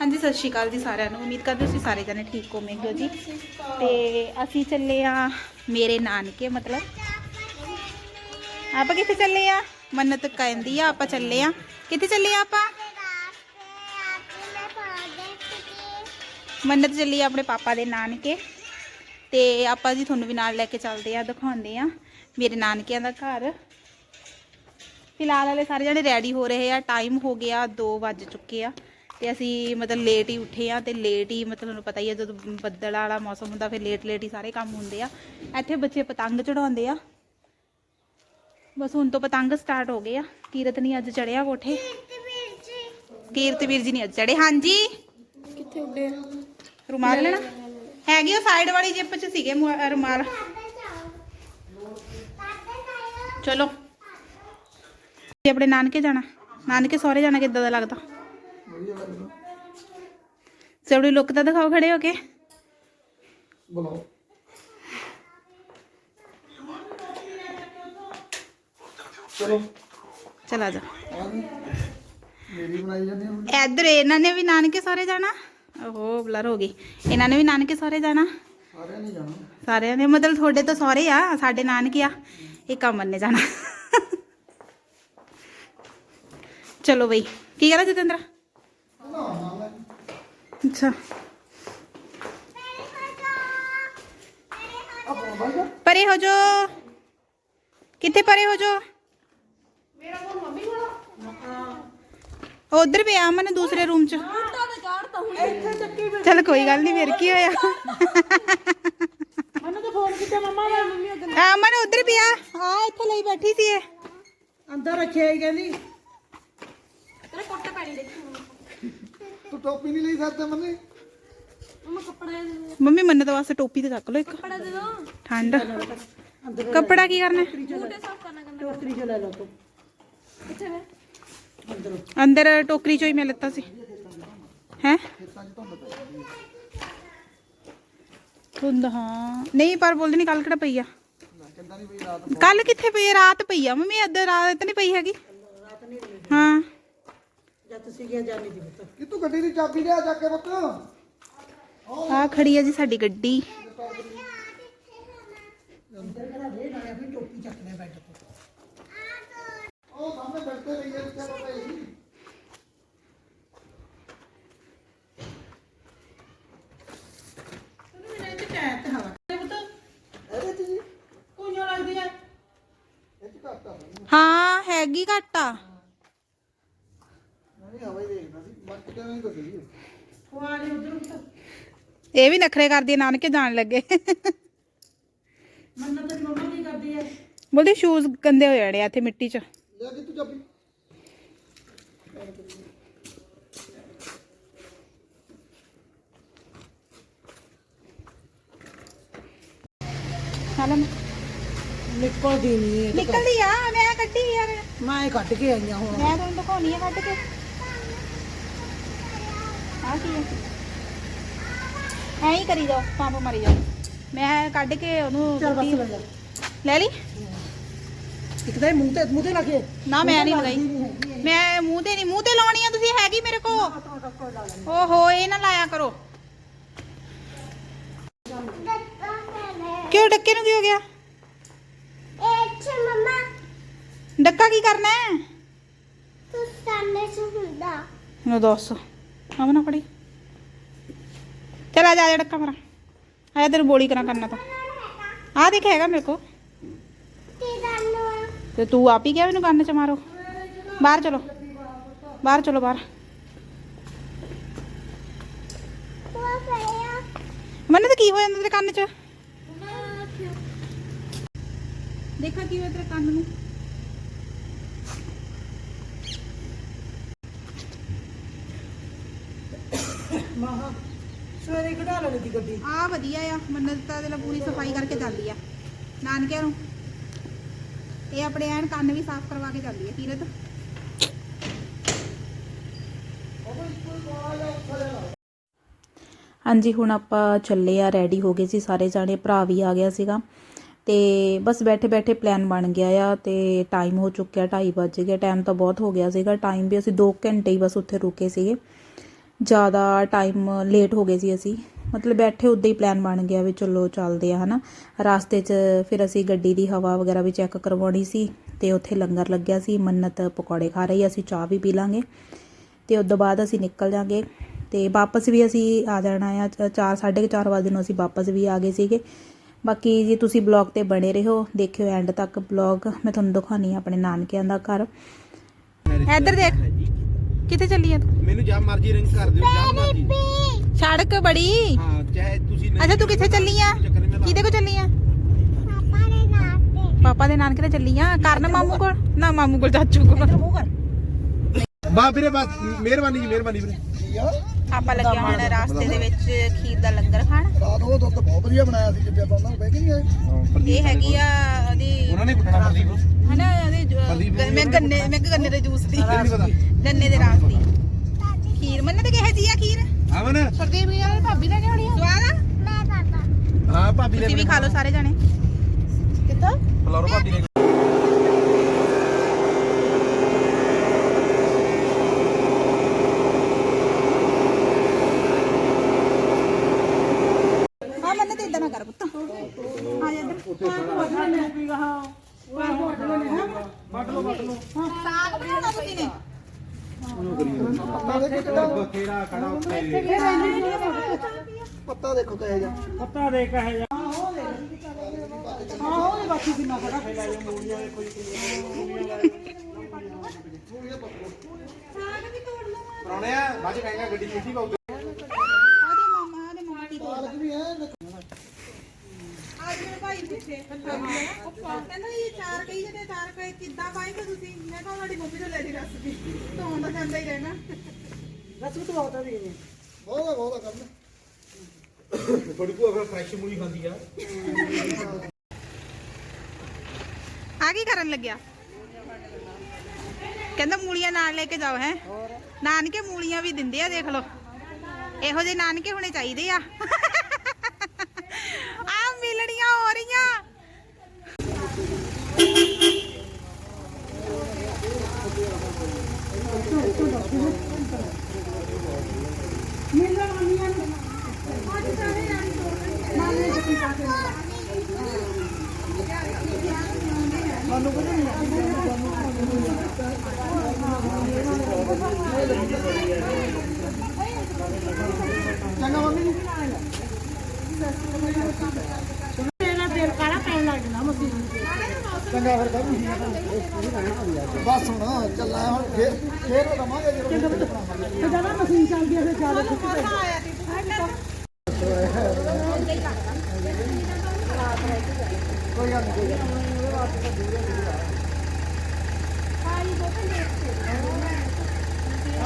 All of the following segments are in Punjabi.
ਹਾਂਜੀ, ਸਤਿ ਸ਼੍ਰੀ ਅਕਾਲ ਜੀ ਸਾਰਿਆਂ ਨੂੰ। ਉਮੀਦ ਕਰਦੇ ਤੁਸੀਂ ਸਾਰੇ ਜਣੇ ਠੀਕ ਹੋਵੋਗੇ ਜੀ। ਤੇ ਅਸੀਂ ਚੱਲੇ ਆ ਮੇਰੇ ਨਾਨਕੇ, ਮਤਲਬ। ਆਪਾਂ ਕਿੱਥੇ ਚੱਲੇ ਆ ਮੰਨਤ ਕਹਿੰਦੀ ਆ, ਆਪਾਂ ਚੱਲੇ ਆ ਕਿੱਥੇ ਚੱਲੇ ਆ ਆਪਾਂ? ਮੰਨਤ ਚੱਲੀ ਆਪਣੇ ਪਾਪਾ ਦੇ ਨਾਨਕੇ। ਤੇ ਆਪਾਂ ਜੀ ਤੁਹਾਨੂੰ ਵੀ ਨਾਲ ਲੈ ਕੇ ਚੱਲਦੇ ਆ ਦਿਖਾਉਂਦੇ ਆ ਮੇਰੇ ਨਾਨਕਿਆਂ ਦਾ ਘਰ। ਫਿਲਹਾਲ ਵਾਲੇ ਸਾਰੇ ਜਣੇ ਰੈਡੀ ਹੋ ਰਹੇ ਆ ਟਾਈਮ ਹੋ ਗਿਆ 2 ਵੱਜ ਚੁੱਕੇ ਆ। ਤੇ ਅਸੀਂ ਮਤਲਬ ਲੇਟ ਹੀ ਉੱਠੇ ਆ ਤੇ ਲੇਟ ਹੀ ਮਤਲਬ ਤੁਹਾਨੂੰ ਪਤਾ ਹੀ ਆ ਜਦੋਂ ਬੱਦਲ ਵਾਲਾ ਮੌਸਮ ਹੁੰਦਾ ਫਿਰ ਲੇਟ ਲੇਟ ਹੀ ਸਾਰੇ ਕੰਮ ਹੁੰਦੇ ਆ। ਇੱਥੇ ਬੱਚੇ ਪਤੰਗ ਚੜਾਉਂਦੇ ਆ। ਬਸ ਹੁਣ ਤੋਂ ਪਤੰਗ ਸਟਾਰਟ ਹੋ ਗਏ ਆ। ਕੀਰਤ ਨਹੀਂ ਅੱਜ ਚੜਿਆ ਕੋਠੇ। ਕੀਰਤ ਵੀਰ ਜੀ ਨਹੀਂ ਅੱਜ ਚੜੇ ਹਾਂਜੀ। ਕਿੱਥੇ ਉੱਡੇ ਰੁਮਾਲ ਲੈਣਾ? ਹੈਗੀ ਉਹ ਸਾਈਡ ਵਾਲੀ ਜੇਬ 'ਚ ਸੀਗੇ ਰੁਮਾਲ। ਚਲੋ। ਤੇ ਆਪਣੇ ਨਾਨਕੇ ਜਾਣਾ? ਨਾਨਕੇ ਸਹੁਰੇ ਜਾਣਾ ਕਿੱਦਾਂ ਦਾ ਲੱਗਦਾ? ਸਭੜੀ ਲੁੱਕ ਤਾਂ ਦਿਖਾਓ ਖੜੇ ਹੋ ਕੇ ਬੁਲਾਓ ਚਲੋ ਚਲਾ ਜਾ ਆ ਗਈ ਮੇਰੀ ਬਣਾਈ ਜਾਂਦੀ ਹੁਣ ਇੱਧਰ ਇਹਨਾਂ ਨੇ ਵੀ ਨਾਨਕੇ ਸਹੁਰੇ ਜਾਣਾ ਓਹੋ ਬਲਰ ਹੋ ਗਈ ਇਹਨਾਂ ਨੇ ਵੀ ਨਾਨਕੇ ਸਹੁਰੇ ਜਾਣਾ ਸਾਰਿਆਂ ਨੇ ਜਾਣਾ ਸਾਰਿਆਂ ਨੇ ਮਤਲਬ ਤੁਹਾਡੇ ਤਾਂ ਸਹੁਰੇ ਆ ਸਾਡੇ ਨਾਨਕੇ ਆ ਇੱਕ ਅਮਨ ਨੇ ਜਾਣਾ ਚਲੋ ਬਈ ਕੀ ਕਰਾਂ ਜਤਿੰਦਰ ਅੱਛਾ ਆਪਣਾ ਬਾਈਕ ਪਰੇ ਹੋ ਜੋ ਕਿੱਥੇ ਪਰੇ ਹੋ ਜੋ ਉਧਰ ਪਿਆ ਅਮਨ ਦੂਸਰੇ ਰੂਮ ਚ ਇੱਥੇ ਚੱਕੀ ਚਲ ਕੋਈ ਗੱਲ ਨਹੀਂ ਫਿਰ ਕੀ ਹੋਇਆ ਮੈਨੂੰ ਤਾਂ ਫੋਨ ਕੀਤਾ ਮੰਮਾ ਦਾ ਮੰਮੀ ਉਧਰ ਅਮਨ ਉਧਰ ਤੂੰ ਟੋਪੀ ਨਹੀਂ ਲਈ ਸਕਦੇ ਮੰਨੇ ਮੰਮੀ? ਮੰਨਤ ਵਾਸਤੇ ਟੋਪੀ ਤੇ ਚੱਕ ਲਓ ਇੱਕ। ਠੰਡ। ਕੱਪੜਾ ਕੀ ਕਰਨਾ? ਹੈ? ਟੋਕਰੀ ਚ ਲੈ ਲਓ ਤੂੰ। ਅੰਦਰ। ਟੋਕਰੀ ਚੋਂ ਹੀ ਮੈਂ ਲੱਤਾ ਸੀ। ਹੈ? ਧੁੰਦ ਹਾਂ। ਨਹੀਂ ਪਰ ਬੋਲਦੇ ਨਹੀਂ ਕੱਲ ਕਿਹੜਾ ਪਈ ਆ? ਹੈ ਕਿੰਦਾ ਨਹੀਂ ਬਈ ਰਾਤ ਕੱਲ ਕਿੱਥੇ ਪਈ ਆ? ਰਾਤ ਪਈ ਆ। ਮੰਮੀ ਅੱਧਰ ਰਾਤ ਤਾਂ ਨਹੀਂ ਪਈ ਹੈਗੀ। ਹਾਂ। ਜਦ ਤੁਸੀਂ ਗਿਆ ਜਾਣੀ ਦੀ ਪੁੱਤ ਕਿ ਤੂੰ ਗੱਡੀ ਦੀ ਚਾਬੀ ਲਿਆ ਚੱਕ ਕੇ ਪੁੱਤ? ਆ ਖੜੀ ਆ ਜੀ ਸਾਡੀ ਗੱਡੀ। ਅੰਦਰ ਕਰਾ ਦੇ ਨਾਲੇ ਆਪਣੀ ਟੋਪੀ ਚੱਕ ਲੈ ਬੈੱਡ ਤੋਂ। ਉਹ ਸਾਹਮਣੇ ਬੈਠੇ ਰਹੀ ਹੈ ਕਿਆ ਪਤਾ ਇਹ ਤੈਨੂੰ ਮੇਰੇ ਤੇ ਟੈਟ ਹਵਾ ਪੁੱਤ ਇਹਦੇ 'ਚ ਜੀ ਕੋਈਆਂ ਲੱਗਦੀ ਆ ਇਹ 'ਚ ਘੱਟ ਆ ਨਹੀਂ ਹਾਂ ਹੈਗੀ ਘੱਟ ਆ ਨਹੀਂ ਹਵਾ ਹੀ ਦੇਖਦਾ ਉਧਰ ਇਹ ਵੀ ਨਖਰੇ ਕਰਦੀ ਆ ਨਾਨਕੇ ਜਾਣ ਲੱਗੇ। ਮੰਨਾ ਤੇਰੀ ਮੰਮਾ ਕੀ ਕਰਦੀ ਐ ਬੋਲਦੀ ਸ਼ੂਜ਼ ਗੰਦੇ ਹੋ ਜਾਣੇ ਆ ਇੱਥੇ ਮਿੱਟੀ 'ਚ। ਲਿਆ ਕਿ ਤੂੰ ਚਾਬੀ? ਹਾਲਾਂ। ਨਿਕਲਦੀ ਨਹੀਂ ਨਿਕਲਦੀ ਆ ਮੈਂ ਕੱਢੀ ਯਾਰ ਮੈਂ ਕੱਢ ਕੇ ਆਈਆਂ ਹੁਣ। ਮੈਂ ਤੁਹਾਨੂੰ ਦਿਖਾਉਣੀ ਆ ਕੱਢ ਕੇ। ਆ ਕੀ ਹੈ ਐਂ ਹੀ ਕਰੀ ਜਾਓ ਪੰਪ ਮਾਰੀ ਜਾਓ। ਮੈਂ ਕੱਢ ਕੇ ਉਹਨੂੰ ਚੱਲ ਬਸ ਲੈ ਜਾ ਲੈ ਲਈ? ਇੱਕ ਤਾਂ ਇਹ ਮੂੰਹ ਤੇ ਮੂੰਹ ਤੇ ਲੱਗੇ ਨਾ ਮੈਂ ਨਹੀਂ ਲਗਾਈ ਮੈਂ ਮੂੰਹ ਤੇ ਨਹੀਂ ਮੂੰਹ ਤੇ ਲਾਉਣੀ ਆ ਤੁਸੀਂ ਹੈਗੀ ਮੇਰੇ ਕੋ ਓਹੋ ਇਹ ਨਾ ਲਾਇਆ ਕਰੋ। ਕਿਉਂ ਡੱਕੇ ਨੂੰ ਕੀ ਹੋ ਗਿਆ? ਇੱਥੇ ਮਮਾ ਡੱਕਾ ਕੀ ਕਰਨਾ ਹੈ? ਤੂੰ ਸਾਹਮਣੇ ਸੇ ਹੁੰਦਾ ਮੈਨੂੰ ਦੱਸ। ਆਵ ਨਾ ਫੜੀ। ਚਲ ਆ ਜਾ ਆ ਜਾ ਡੱਕਾ ਮਰਾ। ਆਇਆ ਤੈਨੂੰ ਬੋਲੀ ਕਰਾਂ ਕਰਨਾ ਤਾਂ। ਆ ਦੇਖ ਹੈਗਾ ਮੇਰੇ ਕੋ ਤੇ ਤੇ ਆਪ ਹੀ ਕਿਹਾ ਮੈਨੂੰ ਕੰਨ ਚ ਮਾਰੋ। ਬਾਹਰ ਚਲੋ। ਬਾਹਰ ਚਲੋ ਬਾਹਰ। ਮੈਨੂੰ ਤਾਂ ਕੀ ਹੋ ਜਾਂਦਾ ਤੇਰੇ ਕੰਨ ਚ? ਦੇਖਾ ਕੀ ਹੋਇਆ ਤੇਰੇ ਕੰਨ ਨੂੰ। ਮਾਹਾ, ਸਵੇਰੇ ਕਢਾ ਲੈਣੀ ਦੀ ਗੱਡੀ। ਆ ਵਧੀਆ ਆ ਮੰਨਤ ਤਾਂ ਦੇ ਪੂਰੀ ਸਫ਼ਾਈ ਕਰਕੇ ਜਾਂਦੀ ਆ। ਨਾਨਕਿਆਂ ਨੂੰ। ਇਹ ਆਪਣੇ ਐਨ ਕੰਨ ਵੀ ਸਾਫ਼ ਕਰਵਾ ਕੇ ਜਾਂਦੀ ਆ ਕੀਰਤ ਹਾਂਜੀ, ਹੁਣ ਆਪਾਂ ਚੱਲੇ ਆ ਰੈਡੀ ਹੋ ਗਏ ਸੀ ਸਾਰੇ ਜਾਣੇ, ਭਰਾ ਵੀ ਆ ਗਿਆ ਸੀਗਾ। ਤੇ ਬਸ ਬੈਠੇ ਬੈਠੇ ਪਲਾਨ ਬਣ ਗਿਆ ਆ, ਤੇ ਟਾਈਮ ਹੋ ਚੁੱਕਿਆ 2:30 ਵੱਜ ਗਏ ਟਾਈਮ ਤਾਂ ਬਹੁਤ ਹੋ ਗਿਆ ਸੀਗਾ। ਟਾਈਮ ਵੀ ਅਸੀਂ 2 ਘੰਟੇ ਹੀ ਬਸ ਉੱਥੇ ਰੁਕੇ ਸੀਗੇ। ਜ਼ਿਆਦਾ ਟਾਈਮ ਲੇਟ ਹੋ ਗਏ ਸੀ ਅਸੀਂ। ਮਤਲਬ ਬੈਠੇ ਉੱਦਾਂ ਹੀ ਪਲਾਨ ਬਣ ਗਿਆ ਵੀ ਚਲੋ ਚੱਲਦੇ ਆ ਹਨਾ। ਰਾਸਤੇ 'ਚ ਫਿਰ ਅਸੀਂ ਗੱਡੀ ਦੀ ਹਵਾ ਵਗੈਰਾ ਵੀ ਚੈੱਕ ਕਰਵਾਉਣੀ ਸੀ ਤੇ ਉੱਥੇ ਲੰਗਰ ਲੱਗਿਆ ਸੀ ਮੰਨਤ ਪਕੌੜੇ ਖਾ ਰਹੀ ਅਸੀਂ ਚਾਹ ਵੀ ਪੀ ਲਾਂਗੇ। ਤੇ ਉਸ ਤੋਂ ਬਾਅਦ ਅਸੀਂ ਨਿਕਲ ਜਾਾਂਗੇ ਤੇ ਵਾਪਸ ਵੀ ਅਸੀਂ ਆ ਜਾਣਾ ਆ 4 4:30 ਵਜੇ ਨੂੰ ਅਸੀਂ ਵਾਪਸ ਵੀ ਆ ਗਏ ਸੀਗੇ। ਬਾਕੀ ਜੀ ਤੁਸੀਂ ਬਲੌਗ ਤੇ ਬਣੇ ਰਹੋ ਦੇਖਿਓ ਐਂਡ ਤੱਕ ਬਲੌਗ ਮੈਂ ਤੁਹਾਨੂੰ ਦਿਖਾਉਣੀ ਆ ਆਪਣੇ ਨਾਨਕਿਆਂ ਦਾ ਘਰ। ਇੱਧਰ ਦੇਖ। ਕਿੱਥੇ ਚੱਲੀ ਆ ਤੂੰ? ਮੈਨੂੰ ਜਾਂ ਮਰਜ਼ੀ ਰਿੰਗ ਕਰ ਦਿਓ ਜਾਂ ਮਰਜ਼ੀ। ਸੜਕ ਬੜੀ। ਹਾਂ ਚਾਹੇ ਤੁਸੀਂ ਅੱਛਾ ਤੂੰ ਕਿੱਥੇ ਚੱਲੀ ਆ? ਕਿਹਦੇ ਕੋ ਚੱਲੀ ਆ? ਪਾਪਾ ਦੇ ਨਾਨਕੇ ਤੇ ਚੱਲੀ ਆ। ਕਰਨ ਮਾਮੂ ਕੋਲ? ਨਾ ਮਾਮੂ ਕੋਲ ਚਾਚੂ ਕੋਲ। ਬਾ ਵੀਰੇ ਬਸ ਮਿਹਰਬਾਨੀ ਜੀ ਮਿਹਰਬਾਨੀ ਵੀਰੇ। ਆਪਾਂ ਲੱਗਿਆ ਹੁਣ ਰਾਸਤੇ ਦੇ ਵਿੱਚ ਖੀਰ ਦਾ ਲੰਗਰ ਖਾਣ। ਰਾਤ ਉਹ ਦੁੱਧ ਬਹੁਤ ਵਧੀਆ ਬਣਾਇਆ ਸੀ ਜਿੱਦੇ ਆਪਾਂ ਉਹਨਾਂ ਨੂੰ ਬਹਿ ਕੇ ਨਹੀਂ ਆਏ। ਇਹ ਹੈਗੀ ਆ ਉਹਦੀ ਉਹਨਾਂ ਨੇ ਪੁੱਛਣਾ ਮਰਦੀਪ ਹਨਾ ਉਹਦੀ ਮੈਂ ਗੰਨੇ ਮੈਂ ਗੰਨੇ ਦੇ ਜੂਸ ਦੀ। ਨਹੀਂ ਪਤਾ ਗੰਨੇ ਦੇ ਰਾਸ ਦੀ। ਖੀਰ ਮੰਨੇ ਤੇ ਕਿਹੇ ਜੀ ਆ ਖੀਰ? ਅਮਨ? ਪ੍ਰਦੀਪ ਯਾਰ ਭਾਬੀ ਨੇ ਲਿਆਉਣੀ ਆ। ਸਵਾਦ ਆ? ਮੈਂ ਪਾਪਾ ਹਾਂ ਭਾਬੀ ਤੁਸੀਂ ਵੀ ਖਾ ਲਓ ਸਾਰੇ ਜਾਣੇ। ਕਿੱਦਾਂ ਫਲੋਰੋ ਭਾਬੀ ਨੇ ਹਾਂ ਮੰਨੇ ਤੇ ਇਦਾਂ ਨਾ ਕਰ ਪੁੱਤ ਆ ਜਾ ਇੱਧਰ ਸਾਗ ਬਣਾਉਣਾ ਤੁਸੀਂ ਨੇ। ਬਥੇਰਾ ਖੜਾ ਉੱਤੇ ਪੱਤਾ? ਦੇਖੋ ਕਹੇ ਜਾ ਪੱਤਾ ਦੇ ਕਹੇ ਜਾ ਹਾਂ ਉਹਦੇ ਬਾਕੀ ਕਿੰਨਾ ਖੜਾ? ਫੈਲਾ ਜਾ ਮੂਲੀਆਂ ਦੇ ਕੋਈ ਪਰੌਣਿਆ ਬਾਅਦ ਕਹੇਗਾ ਗੱਡੀ ਛੇਤੀ ਪਾਉ ਆਦੇ ਮਾਮਾ ਆਦੇ ਮਾਮਾ ਕੀ ਬੋਲਦਾ ਵੀ ਹੈ ਅੱਜ ਮੇਰੇ ਭਾਈ ਪੁੱਛੇ ਕਹਿੰਦਾ ਇਹ ਚਾਰ ਕਹੀ ਜਿਹੜੇ ਚਾਰ ਕਹੀ ਕਿੱਦਾਂ ਪਾਏਗਾ ਤੁਸੀਂ ਮੈਂ ਕਿਹਾ ਤੁਹਾਡੀ ਮੰਮੀ ਤੋਂ ਲੈ ਦੀ ਰੈਸਪੀ ਧੋਣ ਦਾ ਜਾਂਦਾ ਹੀ ਰਹਿਣਾ ਰਸੂ ਤੋਂ ਆਉਂਦਾ ਵੀ ਨਹੀਂ ਬਹੁਤ ਬਹੁਤ ਕੰਮ ਥੋੜੀ ਭੂਆ ਫਿਰ ਫਰੈਸ਼ ਮੂਲੀ ਖਾਂਦੀ ਆ ਆ ਕੀ ਕਰਨ ਲੱਗਿਆ? ਕਹਿੰਦਾ ਮੂਲੀਆਂ ਨਾਲ ਲੈ ਕੇ ਜਾਓ ਹੈ। ਨਾਨਕੇ ਮੂਲੀਆਂ ਵੀ ਦਿੰਦੇ ਆ, ਦੇਖ ਲਓ। ਇਹੋ ਜਿਹੇ ਨਾਨਕੇ ਹੋਣੇ ਚਾਹੀਦੇ ਆ ਮਿਲਣੀਆਂ ਹੋ ਰਹੀਆਂ ਚੰਗਾ ਮੰਮੀ ਜੀ ਇਹਨਾਂ ਤੇਲ ਕਾਲਾ ਪੈਣ ਲੱਗ ਜਾਂਦਾ ਮਸ਼ੀਨ ਤੇ ਚੰਗਾ ਫਿਰ ਕਰ ਬਸ ਹੁਣ ਚੱਲਾ ਹੁਣ ਫੇਰ ਫੇਰ ਰਵਾਂਗੇ ਜਦੋਂ ਤੇ ਜਦੋਂ ਮਸ਼ੀਨ ਚੱਲਦੀ ਹੈ ਫਿਰ ਜ਼ਿਆਦਾ ਖੁੱਚ ਕੋਈ ਗੱਲ ਨਹੀਂ ਕੋਈ ਗੱਲ ਨਹੀਂ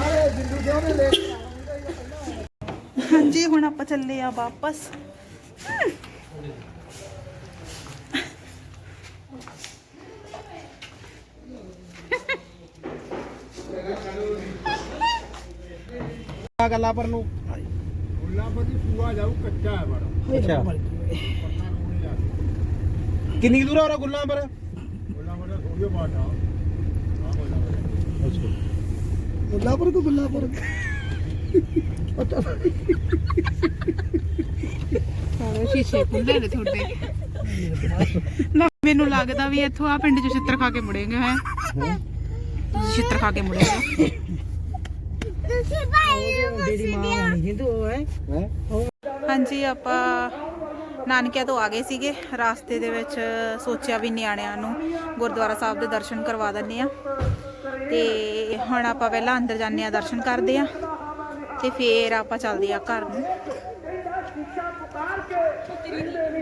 ਆਏ ਜਿੰਦੂ ਕਿਉਂ ਨੇ ਲੈ ਹਾਂਜੀ ਹੁਣ ਆਪਾਂ ਚੱਲੇ ਆ ਵਾਪਸ। ਆ ਗੱਲਾਂ ਪਰ ਨੂੰ। ਗੁੱਲਾ ਪਰ ਦੀ ਪੂਆ ਜਾਊ ਕੱਚਾ ਹੈ ਬੜਾ। ਅੱਛਾ। ਕਿੰਨੀ ਕੁ ਦੂਰ ਆ ਗੁੱਲਾਂ ਪਰ? ਗੁੱਲਾਂ ਪਰ ਥੋੜੀ ਬਾਟ ਆ ਗੁੱਲਾਪੁਰ ਕੋ ਗੁੱਲਾਪੁਰ ਸ਼ੀਸ਼ੇ ਖੁੱਲੇ ਨੇ ਤੁਹਾਡੇ। ਨਾ ਮੈਨੂੰ ਲੱਗਦਾ ਵੀ ਇੱਥੋਂ ਆ ਪਿੰਡ ਚ ਛਿੱਤਰ ਖਾ ਕੇ ਮੁੜੇਗੇ ਹੈ ਛਿੱਤਰ ਖਾ ਕੇ ਮੁੜੇਗੇ ਤੁਸੀਂ ਭਾਈ ਨੂੰ ਜਿਹੜੀ ਮਾਂ ਹੋਣੀ ਹਿੰਦੂ ਹੈ। ਹੈ ਹਾਂਜੀ ਆਪਾਂ ਨਾਨਕਿਆਂ ਤੋਂ ਆ ਗਏ ਸੀਗੇ। ਰਾਸਤੇ ਦੇ ਵਿੱਚ ਸੋਚਿਆ ਵੀ ਨਿਆਣਿਆਂ ਨੂੰ ਗੁਰਦੁਆਰਾ ਸਾਹਿਬ ਦੇ ਦਰਸ਼ਨ ਕਰਵਾ ਦਿੰਨੇ ਆ ਤੇ ਹੁਣ ਆਪਾਂ ਪਹਿਲਾਂ ਅੰਦਰ ਜਾਂਦੇ ਆ ਦਰਸ਼ਨ ਕਰਦੇ ਆ ਤੇ ਫੇਰ ਆਪਾਂ ਚੱਲਦੇ ਆ ਘਰ ਨੂੰ। இருந்தது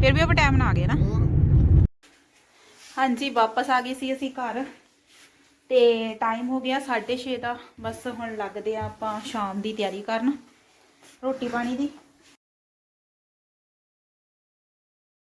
ਫਿਰ ਵੀ ਆਪਾਂ ਟਾਈਮ ਨਾਲ ਆ ਗਏ ਨਾ। ਹਾਂਜੀ ਵਾਪਸ ਆ ਗਏ ਸੀ ਅਸੀਂ ਘਰ। ਤੇ ਟਾਈਮ ਹੋ ਗਿਆ 6:30 ਦਾ। ਬਸ ਹੁਣ ਲੱਗਦੇ ਆ ਆਪਾਂ ਸ਼ਾਮ ਦੀ ਤਿਆਰੀ ਕਰਨ। ਰੋਟੀ ਪਾਣੀ ਦੀ।